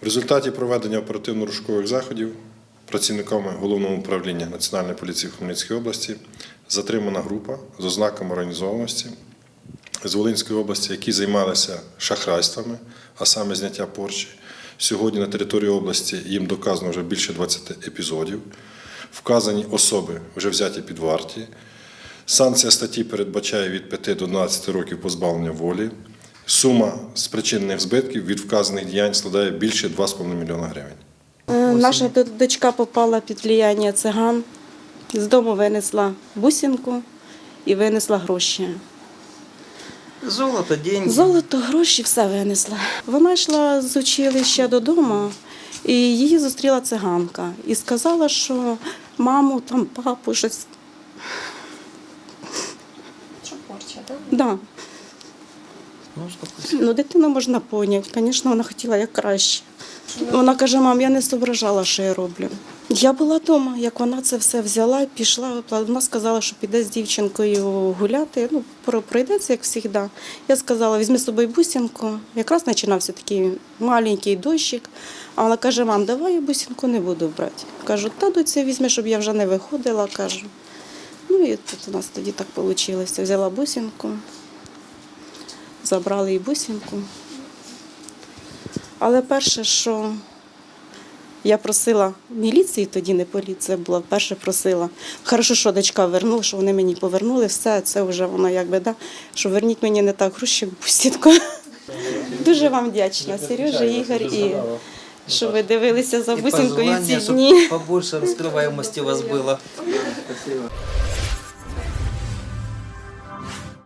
В результаті проведення оперативно-розшукових заходів працівниками головного управління Національної поліції в Хмельницькій області затримана група з ознаками організованості з Волинської області, які займалися шахрайствами, а саме зняття порчі. Сьогодні на території області їм доказано вже більше 20 епізодів. Вказані особи вже взяті під варті. Санкція статті передбачає від 5 до 12 років позбавлення волі. Сума спричинених збитків від вказаних діянь складає більше 2,5 мільйона гривень. Е, Наша дочка попала під влияння циган. З дому винесла бусинку і винесла гроші. Золото, деньги. Золото, гроші, все винесла. Вона йшла з училища додому, і її зустріла циганка і сказала, що маму, там папу, щось. Що порча, так? Да. Успокойся. Ну, дитину можна поняти. Звісно, вона хотіла як краще. Вона каже, мам, я не зображала, що я роблю. Я була вдома, як вона це все взяла, пішла. Вона сказала, що піде з дівчинкою гуляти. Ну, пройдеться, як завжди. Я сказала, візьми з собою бусинку. Якраз починався такий маленький дощик. А вона каже, мам, давай я бусинку не буду брати. Кажу, та доця візьми, щоб я вже не виходила. кажу. Ну і тут у нас тоді так вийшло. Взяла бусинку, забрали і бусинку. Але перше, що я просила міліції, тоді не поліція була, перше просила. Хорошо, що дочка вернула, що вони мені повернули, все, це вже воно якби, да, що верніть мені не так гроші, бусінку. Дуже вам вдячна, Сережа, Ігор, і що ви дивилися за И бусинкою ці пожелания, дні. чтобы побольше раскрываемости у вас было.